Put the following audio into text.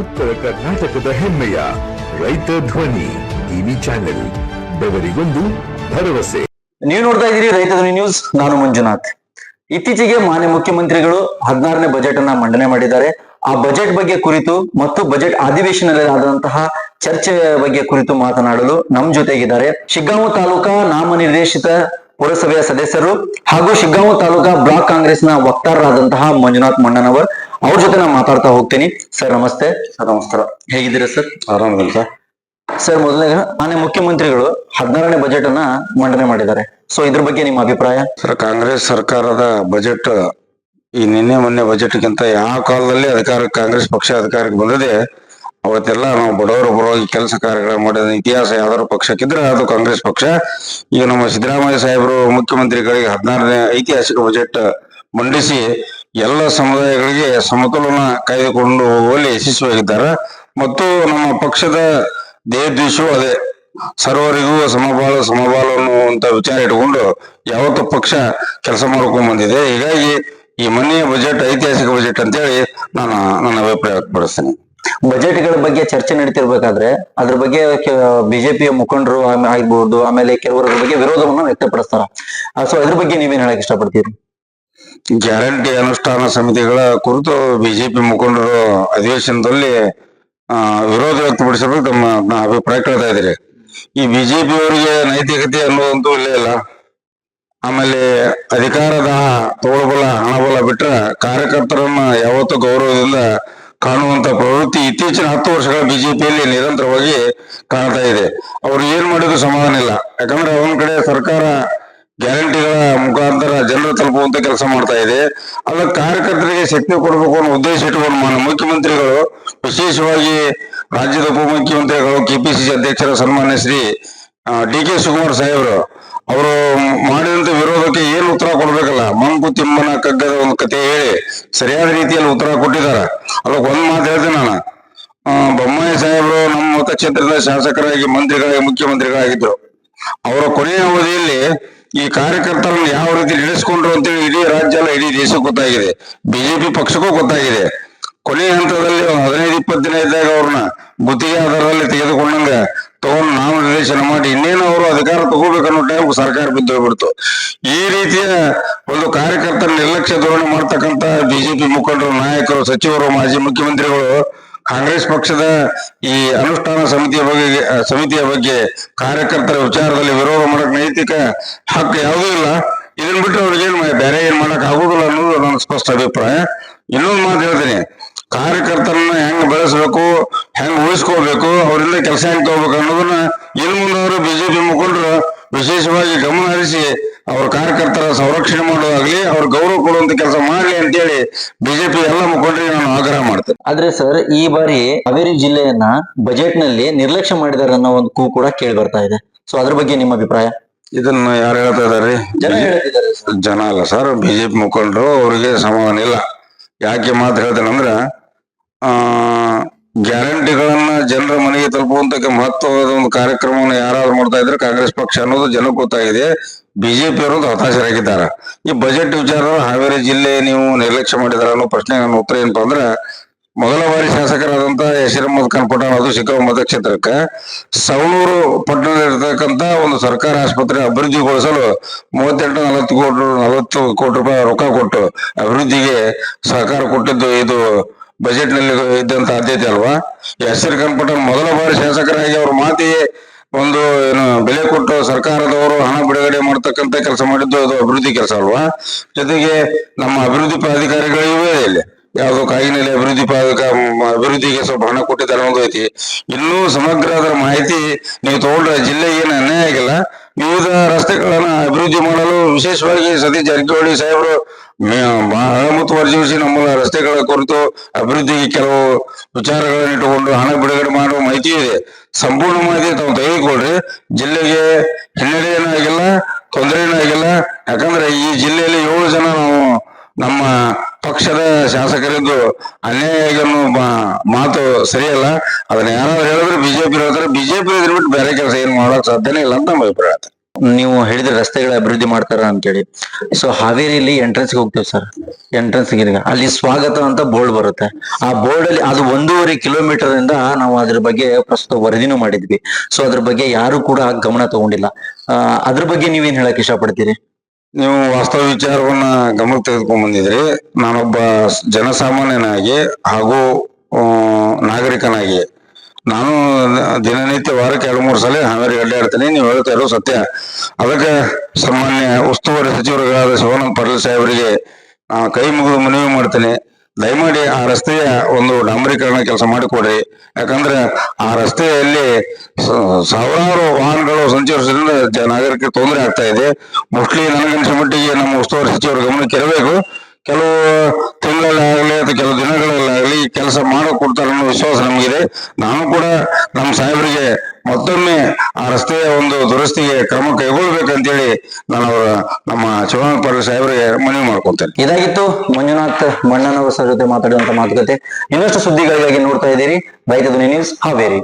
ಉತ್ತರ ಕರ್ನಾಟಕದ ಹೆಮ್ಮೆಯ ರೈತ ಧ್ವನಿ ಟಿವಿ ಚಾನೆಲ್, ಬೆವರಿಗೊಂದು ಭರವಸೆ. ನೀವು ನೋಡ್ತಾ ಇದ್ದೀರಿ ರೈತ ಧ್ವನಿ ನ್ಯೂಸ್, ನಾನು ಮಂಜುನಾಥ್. ಇತ್ತೀಚೆಗೆ ಮಾನ್ಯ ಮುಖ್ಯಮಂತ್ರಿಗಳು ಹದಿನಾರನೇ ಬಜೆಟ್ ಅನ್ನ ಮಂಡನೆ ಮಾಡಿದ್ದಾರೆ. ಆ ಬಜೆಟ್ ಬಗ್ಗೆ ಕುರಿತು ಮತ್ತು ಬಜೆಟ್ ಅಧಿವೇಶನದಲ್ಲಿ ಆದಂತಹ ಚರ್ಚೆ ಬಗ್ಗೆ ಕುರಿತು ಮಾತನಾಡಲು ನಮ್ ಜೊತೆಗಿದ್ದಾರೆ ಶಿಗ್ಗಾಂವ ತಾಲೂಕಾ ನಾಮನಿರ್ದೇಶಿತ ಪುರಸಭೆಯ ಸದಸ್ಯರು ಹಾಗೂ ಶಿಗ್ಗಾಂವ ತಾಲೂಕಾ ಬ್ಲಾಕ್ ಕಾಂಗ್ರೆಸ್ನ ವಕ್ತಾರರಾದಂತಹ ಮಂಜುನಾಥ್ ಮಣ್ಣನವರ್. ಅವ್ರ ಜೊತೆ ನಾನು ಮಾತಾಡ್ತಾ ಹೋಗ್ತೀನಿ. ಸರ್ ನಮಸ್ತೆ. ಸರ್ ನಮಸ್ಕಾರ. ಹೇಗಿದ್ದೀರಾ ಸರ್? ಆರಾಮದಿಲ್ಲ ಸರ್? ಸರ್ ಮೊದಲನೇ ಮಾನ್ಯ ಮುಖ್ಯಮಂತ್ರಿಗಳು ಹದಿನಾರನೇ ಬಜೆಟ್ ಅನ್ನ ಮಂಡನೆ ಮಾಡಿದ್ದಾರೆ. ಸೊ ಇದ್ರ ಬಗ್ಗೆ ನಿಮ್ಮ ಅಭಿಪ್ರಾಯ? ಸರ್, ಕಾಂಗ್ರೆಸ್ ಸರ್ಕಾರದ ಬಜೆಟ್ ಈ ನಿನ್ನೆ ಮೊನ್ನೆ ಬಜೆಟ್ಗಿಂತ ಯಾವ ಕಾಲದಲ್ಲಿ ಅಧಿಕಾರ ಕಾಂಗ್ರೆಸ್ ಪಕ್ಷ ಅಧಿಕಾರಕ್ಕೆ ಬಂದಿದೆ, ಅವತ್ತೆಲ್ಲ ನಾವು ಬಡವರ ಪರವಾಗಿ ಕೆಲಸ ಕಾರ್ಯಗಳ ಮಾಡಿದ ಇತಿಹಾಸ ಯಾವ್ದಾದ್ರು ಪಕ್ಷಕ್ಕಿದ್ರೆ ಅದು ಕಾಂಗ್ರೆಸ್ ಪಕ್ಷ. ಈಗ ನಮ್ಮ ಸಿದ್ದರಾಮಯ್ಯ ಸಾಹೇಬರು ಮುಖ್ಯಮಂತ್ರಿಗಳಿಗೆ ಹದಿನಾರನೇ ಐತಿಹಾಸಿಕ ಬಜೆಟ್ ಮಂಡಿಸಿ ಎಲ್ಲ ಸಮುದಾಯಗಳಿಗೆ ಸಮತೋಲನ ಕಾಯ್ದುಕೊಂಡು ಹೋಗುವಲ್ಲಿ ಯಶಸ್ವಿಯಾಗಿದ್ದಾರೆ ಮತ್ತು ನಮ್ಮ ಪಕ್ಷದ ದೇಹದ್ವೇಷವೂ ಅದೇ. ಸರ್ವರಿಗೂ ಸಮಬಾಳು ಸಮಬಾಳು ಅನ್ನುವಂತ ವಿಚಾರ ಇಟ್ಕೊಂಡು ಯಾವತ್ತು ಪಕ್ಷ ಕೆಲಸ ಮಾಡ್ಕೊಂಡ್ ಬಂದಿದೆ. ಹೀಗಾಗಿ ಈ ಮನೆಯ ಬಜೆಟ್, ಐತಿಹಾಸಿಕ ಬಜೆಟ್ ಅಂತೇಳಿ ನಾನು ನನ್ನ ಅಭಿಪ್ರಾಯ ವ್ಯಕ್ತಪಡಿಸ್ತೇನೆ. ಬಜೆಟ್ಗಳ ಬಗ್ಗೆ ಚರ್ಚೆ ನಡೀತಿರ್ಬೇಕಾದ್ರೆ ಅದ್ರ ಬಗ್ಗೆ ಬಿಜೆಪಿಯ ಮುಖಂಡರು ಆಗ್ಬಹುದು ಆಮೇಲೆ ಕೆಲವರ ಬಗ್ಗೆ ವಿರೋಧವನ್ನು ವ್ಯಕ್ತಪಡಿಸ್ತಾರ. ಸೊ ಅದ್ರ ಬಗ್ಗೆ ನೀವೇನ್ ಹೇಳಕ್ ಇಷ್ಟಪಡ್ತೀರಿ? ಗ್ಯಾರಂಟಿ ಅನುಷ್ಠಾನ ಸಮಿತಿಗಳ ಕುರಿತು ಬಿಜೆಪಿ ಮುಖಂಡರು ಅಧಿವೇಶನದಲ್ಲಿ ವಿರೋಧ ವ್ಯಕ್ತಪಡಿಸಬೇಕು ತಮ್ಮ ಅಭಿಪ್ರಾಯ ಕೇಳ್ತಾ ಇದ್ರಿ ಈ ಬಿಜೆಪಿ ಅವರಿಗೆ ನೈತಿಕತೆ ಅನ್ನೋದಂತೂ ಇಲ್ಲೇ ಇಲ್ಲ. ಆಮೇಲೆ ಅಧಿಕಾರದ ತೋಳಬಲ, ಹಣಬಲ ಬಿಟ್ರ ಕಾರ್ಯಕರ್ತರನ್ನ ಯಾವತ್ತೂ ಗೌರವದಿಂದ ಕಾಣುವಂತ ಪ್ರವೃತ್ತಿ ಇತ್ತೀಚಿನ ಹತ್ತು ವರ್ಷಗಳ ಬಿಜೆಪಿಯಲ್ಲಿ ನಿರಂತರವಾಗಿ ಕಾಣ್ತಾ ಇದೆ. ಅವ್ರು ಏನ್ ಮಾಡಿದ್ರು ಸಮಾಧಾನ ಇಲ್ಲ. ಯಾಕಂದ್ರೆ ಒಂದ್ ಕಡೆ ಸರ್ಕಾರ ಜನರು ತಲುಪುವಂತ ಕೆಲಸ ಮಾಡ್ತಾ ಇದೆ. ಅಲ್ಲ, ಕಾರ್ಯಕರ್ತರಿಗೆ ಶಕ್ತಿ ಕೊಡಬೇಕು ಅನ್ನೋ ಉದ್ದೇಶ ಇಟ್ಟುಕೊಂಡು ಮುಖ್ಯಮಂತ್ರಿಗಳು, ವಿಶೇಷವಾಗಿ ರಾಜ್ಯದ ಉಪಮುಖ್ಯಮಂತ್ರಿಗಳು ಕೆಪಿಸಿಸಿ ಅಧ್ಯಕ್ಷರ ಸನ್ಮಾನ್ಯ ಶ್ರೀ ಡಿ ಕೆ ಶಿವಕುಮಾರ್ ಸಾಹೇಬರು, ಅವರು ಮಾಡಿದಂತ ವಿರೋಧಕ್ಕೆ ಏನು ಉತ್ತರ ಕೊಡ್ಬೇಕಲ್ಲ? ಮಂಕು ತಿಮ್ಮನ ಕಗ್ಗದ ಒಂದು ಕತೆ ಹೇಳಿ ಸರಿಯಾದ ರೀತಿಯಲ್ಲಿ ಉತ್ತರ ಕೊಟ್ಟಿದ್ದಾರೆ. ಅದಕ್ಕೆ ಒಂದ್ ಮಾತು ಹೇಳ್ತೇನೆ ನಾನು. ಬೊಮ್ಮಾಯಿ ಸಾಹೇಬರು ನಮ್ಮ ಮತಕ್ಷೇತ್ರದ ಶಾಸಕರಾಗಿ, ಮಂತ್ರಿಗಳಾಗಿ, ಮುಖ್ಯಮಂತ್ರಿಗಳಾಗಿದ್ರು. ಅವರ ಕೊನೆಯ ಅವಧಿಯಲ್ಲಿ ಈ ಕಾರ್ಯಕರ್ತರನ್ನು ಯಾವ ರೀತಿ ನಡೆಸಿಕೊಂಡ್ರು ಅಂತೇಳಿ ಇಡೀ ರಾಜ್ಯ ಅಲ್ಲ ಇಡೀ ದೇಶಕ್ಕೆ ಗೊತ್ತಾಗಿದೆ. ಬಿಜೆಪಿ ಪಕ್ಷಕ್ಕೂ ಗೊತ್ತಾಗಿದೆ. ಕೊನೆಯ ಹಂತದಲ್ಲಿ ಒಂದು ಹದಿನೈದು, ಇಪ್ಪತ್ತು ದಿನ ಇದ್ದಾಗ ಅವ್ರನ್ನ ಗುತ್ತಿಗೆ ಆಧಾರದಲ್ಲಿ ತೆಗೆದುಕೊಂಡಂಗ ತಗೊಂಡು ನಾಮನಿರ್ದೇಶನ ಮಾಡಿ ಇನ್ನೇನು ಅವರು ಅಧಿಕಾರ ತಗೋಬೇಕನ್ನೋ ಟೈಮ್ ಸರ್ಕಾರ ಬಿದ್ದು ಹೋಗ್ಬಿಡ್ತು ಈ ರೀತಿಯ ಒಂದು ಕಾರ್ಯಕರ್ತರ ನಿರ್ಲಕ್ಷ್ಯ ಧೋರಣೆ ಮಾಡ್ತಕ್ಕಂತ ಬಿಜೆಪಿ ಮುಖಂಡರು, ನಾಯಕರು, ಸಚಿವರು, ಮಾಜಿ ಮುಖ್ಯಮಂತ್ರಿಗಳು ಕಾಂಗ್ರೆಸ್ ಪಕ್ಷದ ಈ ಅನುಷ್ಠಾನ ಸಮಿತಿಯ ಬಗ್ಗೆ ಸಮಿತಿಯ ಬಗ್ಗೆ ಕಾರ್ಯಕರ್ತರ ವಿಚಾರದಲ್ಲಿ ವಿರೋಧ ಮಾಡಕ್ ನೈತಿಕ ಹಕ್ಕು ಯಾವುದೂ ಇಲ್ಲ. ಇದನ್ ಬಿಟ್ಟು ಅವ್ರಿಗೆ ಏನ್ ಮಾ- ಬೇರೆ ಏನ್ ಮಾಡಕ್ ಆಗುದಿಲ್ಲ ಅನ್ನೋದು ನನ್ನ ಸ್ಪಷ್ಟ ಅಭಿಪ್ರಾಯ. ಇನ್ನೊಂದು ಮಾತು ಹೇಳ್ತೀನಿ. ಕಾರ್ಯಕರ್ತರನ್ನ ಹೆಂಗ್ ಬೆಳೆಸ್ಬೇಕು, ಹೆಂಗ್ ಉಳಿಸ್ಕೋಬೇಕು, ಅವರಿಂದ ಕೆಲಸ ಹೆಂಗ್ ತಗೋಬೇಕು ಅನ್ನೋದನ್ನ ಇನ್ ಮುಂದೆ ಬಿಜೆಪಿ ಮುಖಂಡರು ವಿಶೇಷವಾಗಿ ಗಮನ ಹರಿಸಿ ಅವ್ರ ಕಾರ್ಯಕರ್ತರ ಸಂರಕ್ಷಣೆ ಮಾಡೋದಾಗ್ಲಿ ಅವ್ರ ಗೌರವ ಕೊಡುವಂತ ಕೆಲಸ ಮಾಡ್ಲಿ ಅಂತೇಳಿ ಬಿಜೆಪಿ ಎಲ್ಲ ಮುಖಂಡರಿಗೆ ನಾನು ಆಗ್ರಹ ಮಾಡ್ತೇನೆ. ಆದ್ರೆ ಸರ್ ಈ ಬಾರಿ ಹಾವೇರಿ ಜಿಲ್ಲೆಯನ್ನ ಬಜೆಟ್ನಲ್ಲಿ ನಿರ್ಲಕ್ಷ್ಯ ಮಾಡಿದಾರೆ ಅನ್ನೋ ಒಂದು ಕೂ ಕೂಡ ಕೇಳಿ ಬರ್ತಾ ಇದೆ. ಸೊ ಅದ್ರ ಬಗ್ಗೆ ನಿಮ್ಮ ಅಭಿಪ್ರಾಯ? ಇದನ್ನ ಯಾರು ಹೇಳ್ತಾ ಇದಾರೆ? ಜನ ಅಲ್ಲ ಸರ್ ಬಿಜೆಪಿ ಮುಖಂಡರು ಅವರಿಗೆ ಸಮಾಧಾನ ಇಲ್ಲ. ಯಾಕೆ ಮಾತು ಹೇಳ್ತೇನೆ ಅಂದ್ರ ಆ ಗ್ಯಾರಂಟಿಗಳನ್ನ ಜನರ ಮನೆಗೆ ತಲುಪುವಂತ ಮಹತ್ವವಾದ ಒಂದು ಕಾರ್ಯಕ್ರಮವನ್ನು ಯಾರಾದ್ರೂ ಮಾಡ್ತಾ ಇದ್ರೆ ಕಾಂಗ್ರೆಸ್ ಪಕ್ಷ ಅನ್ನೋದು ಜನಕ್ಕೆ ಗೊತ್ತಾಗಿದೆ. ಬಿಜೆಪಿ ಅವರು ಹತಾಶರಾಗಿದ್ದಾರೆ ಈ ಬಜೆಟ್ ವಿಚಾರ ಹಾವೇರಿ ಜಿಲ್ಲೆ ನೀವು ನಿರ್ಲಕ್ಷ್ಯ ಮಾಡಿದಾರ ಅನ್ನೋ ಪ್ರಶ್ನೆ ನನ್ನ ಉತ್ತರ ಏನಪ್ಪಾ ಅಂದ್ರೆ, ಮೊದಲ ಬಾರಿ ಶಾಸಕರಾದಂತ ಯಶಿರಮ್ಮದ್ ಕನ್ಪಟ ಅದು ಶಿಕಾಗೋ ಮತಕ್ಷೇತ್ರಕ್ಕೆ ಸವಣೂರು ಪಟ್ಟಣದಲ್ಲಿರ್ತಕ್ಕಂತ ಒಂದು ಸರ್ಕಾರಿ ಆಸ್ಪತ್ರೆ ಅಭಿವೃದ್ಧಿಗೊಳಿಸಲು ಮೂವತ್ತೆಂಟು, ನಲವತ್ತು ಕೋಟಿ ನಲವತ್ತು ಕೋಟಿ ರೂಪಾಯಿ ರೊಕ್ಕ ಕೊಟ್ಟು ಅಭಿವೃದ್ಧಿಗೆ ಸಹಕಾರ ಕೊಟ್ಟಿದ್ದು ಇದು ಬಜೆಟ್ನಲ್ಲಿ ಇದ್ದಂತ ಆದ್ಯತೆ ಅಲ್ವಾ? ಯಶಿರ್ ಕನ್ಪಟ ಮೊದಲ ಬಾರಿ ಶಾಸಕರಾಗಿ ಅವ್ರ ಮಾತಿಗೆ ಒಂದು, ಏನು, ಬೆಲೆ ಕೊಟ್ಟು ಸರ್ಕಾರದವರು ಹಣ ಬಿಡುಗಡೆ ಮಾಡ್ತಕ್ಕಂತ ಕೆಲಸ ಮಾಡಿದ್ದು ಅದು ಅಭಿವೃದ್ಧಿ ಕೆಲಸ ಅಲ್ವಾ? ಜೊತೆಗೆ ನಮ್ಮ ಅಭಿವೃದ್ಧಿ ಪ್ರಾಧಿಕಾರಿಗಳು ಇಲ್ಲಿ. ಯಾವುದೋ ಕಾಯಿನಲ್ಲಿ ಅಭಿವೃದ್ಧಿ ಅಭಿವೃದ್ಧಿಗೆ ಸ್ವಲ್ಪ ಹಣ ಕೊಟ್ಟಿದ್ದಾರೆ ಅನ್ನೋದು ಐತಿ. ಇನ್ನೂ ಸಮಗ್ರ ಅದರ ಮಾಹಿತಿ ನೀವು ತಗೊಂಡ್ರೆ ಜಿಲ್ಲೆ ಏನು ಅನ್ಯಾಯ ಆಗಿಲ್ಲ. ವಿವಿಧ ರಸ್ತೆಗಳನ್ನ ಅಭಿವೃದ್ಧಿ ಮಾಡಲು ವಿಶೇಷವಾಗಿ ಸತೀಶ್ ಜಾರಕಿಹೊಳಿ ಸಾಹೇಬರು ಬಹಳ ಮುತುವರ್ಜಿಸಿ ನಮ್ಮ ರಸ್ತೆಗಳ ಕುರಿತು ಅಭಿವೃದ್ಧಿಗೆ ಕೆಲವು ವಿಚಾರಗಳನ್ನು ಇಟ್ಟುಕೊಂಡು ಹಣ ಬಿಡುಗಡೆ ಮಾಹಿತಿ ಇದೆ. ಸಂಪೂರ್ಣ ಮಾಹಿತಿ ತಾವು ತೆಗೆದುಕೊಳ್ರಿ. ಜಿಲ್ಲೆಗೆ ಹಿನ್ನಡೆ ಆಗಿಲ್ಲ ತೊಂದರೆ ಆಗಿಲ್ಲ ಯಾಕಂದ್ರೆ ಈ ಜಿಲ್ಲೆಯಲ್ಲಿ ಏಳು ಜನ ನಾವು ನಮ್ಮ ಪಕ್ಷದ ಶಾಸಕರಿದ್ದು ಅನ್ಯಾಯ ಮಾತು ಸರಿಯಲ್ಲ. ಅದನ್ನ ಯಾರಾದ್ರೂ ಹೇಳಿದ್ರೆ ಬಿಜೆಪಿ ಹೇಳ್ತಾರೆ ಬಿಜೆಪಿ ಬಿಟ್ಟು ಬೇರೆ ಕೆಲಸ ಏನ್ ಮಾಡೋಕ್ ಸಾಧ್ಯನೇ ಇಲ್ಲ ಅಂತ ನಮ್ಮ ಅಭಿಪ್ರಾಯ. ನೀವು ಹೇಳಿದ ರಸ್ತೆಗಳ ಅಭಿವೃದ್ಧಿ ಮಾಡ್ತಾರ ಅಂತೇಳಿ. ಸೊ ಹಾವೇರಿಲಿ ಎಂಟ್ರೆನ್ಸ್ ಹೋಗ್ತೇವೆ ಸರ್ ಎಂಟ್ರೆನ್ಸ್ ಅಲ್ಲಿ ಸ್ವಾಗತ ಅಂತ ಬೋರ್ಡ್ ಬರುತ್ತೆ. ಆ ಬೋರ್ಡ್ ಅಲ್ಲಿ ಅದು ಒಂದೂವರೆ ಕಿಲೋಮೀಟರ್ ಇಂದ ನಾವು ಅದ್ರ ಬಗ್ಗೆ ಪ್ರಸ್ತುತ ವರದಿನೂ ಮಾಡಿದ್ವಿ. ಸೊ ಅದ್ರ ಬಗ್ಗೆ ಯಾರು ಕೂಡ ಗಮನ ತಗೊಂಡಿಲ್ಲ. ಅದ್ರ ಬಗ್ಗೆ ನೀವೇನ್ ಹೇಳಕ್ ಇಷ್ಟಪಡ್ತೀರಿ? ನೀವು ವಾಸ್ತವ ವಿಚಾರವನ್ನ ಗಮನಕ್ಕೆ ತೆಗೆದುಕೊಂಡ್ ಬಂದಿದ್ರಿ. ನಾನೊಬ್ಬ ಜನಸಾಮಾನ್ಯನಾಗಿ ಹಾಗೂ ನಾಗರಿಕನಾಗಿ ನಾನು ದಿನನಿತ್ಯ ವಾರಕ್ಕೆ ಎರಡು ಮೂರು ಸಲ ಹಾವೇರಿ ಅಡ್ಡಾಡ್ತೀನಿ ನೀವು ಹೇಳ್ತಾ ಇರೋ ಸತ್ಯ. ಅದಕ್ಕೆ ಸಾಮಾನ್ಯ ಉಸ್ತುವಾರಿ ಸಚಿವರುಗಳಾದ ಶಿವಾನಂದ ಪಾಟೀಲ್ ಸಾಹೇಬರಿಗೆ ನಾನು ಕೈ ಮುಗಿದು ಮನವಿ ಮಾಡ್ತೇನೆ. ದಯಮಾಡಿ ಆ ರಸ್ತೆಯ ಒಂದು ಡಾಂಬರೀಕರಣ ಕೆಲಸ ಮಾಡಿಕೊಡ್ರಿ. ಯಾಕಂದ್ರೆ ಆ ರಸ್ತೆಯಲ್ಲಿ ಸಾವಿರಾರು ವಾಹನಗಳು ಸಂಚರಿಸೋದ್ರಿಂದ ಜ- ತೊಂದರೆ ಆಗ್ತಾ ಇದೆ. ಮೋಸ್ಟ್ಲಿ ನನಗನ್ಸಿ ಮಟ್ಟಿಗೆ ನಮ್ಮ ಉಸ್ತುವಾರಿ ಸಚಿವರ ಗಮನಕ್ಕೆ ಇರಬೇಕು. ಕೆಲವು ತಿಂಗಳಲ್ಲಾಗಲಿ ಅಥವಾ ಕೆಲವು ದಿನಗಳಲ್ಲಾಗಲಿ ಕೆಲಸ ಮಾಡೋ ಕೊಡ್ತಾರೆ ಅನ್ನೋ ವಿಶ್ವಾಸ ನಮಗಿದೆ. ನಾನು ಕೂಡ ನಮ್ಮ ಸಾಹೇಬರಿಗೆ ಮತ್ತೊಮ್ಮೆ ಆ ರಸ್ತೆಯ ಒಂದು ದುರಸ್ತಿಗೆ ಕ್ರಮ ಕೈಗೊಳ್ಬೇಕಂತೇಳಿ ನಾನು ಅವರ, ನಮ್ಮ ಚುನಾವಣಾ ಪಾಟೀಲ್ ಸಾಹೇಬರಿಗೆ ಮನವಿ ಮಾಡ್ಕೊತೇನೆ. ಇದಾಗಿತ್ತು ಮಂಜುನಾಥ್ ಮಣ್ಣನವರ ಜೊತೆ ಮಾತಾಡುವಂತ ಮಾತುಕತೆ. ಇನ್ನಷ್ಟು ಸುದ್ದಿಗಳಿಗಾಗಿ ನೋಡ್ತಾ ಇದ್ದೀರಿ. ಧ್ವನಿ ನ್ಯೂಸ್, ಹಾವೇರಿ.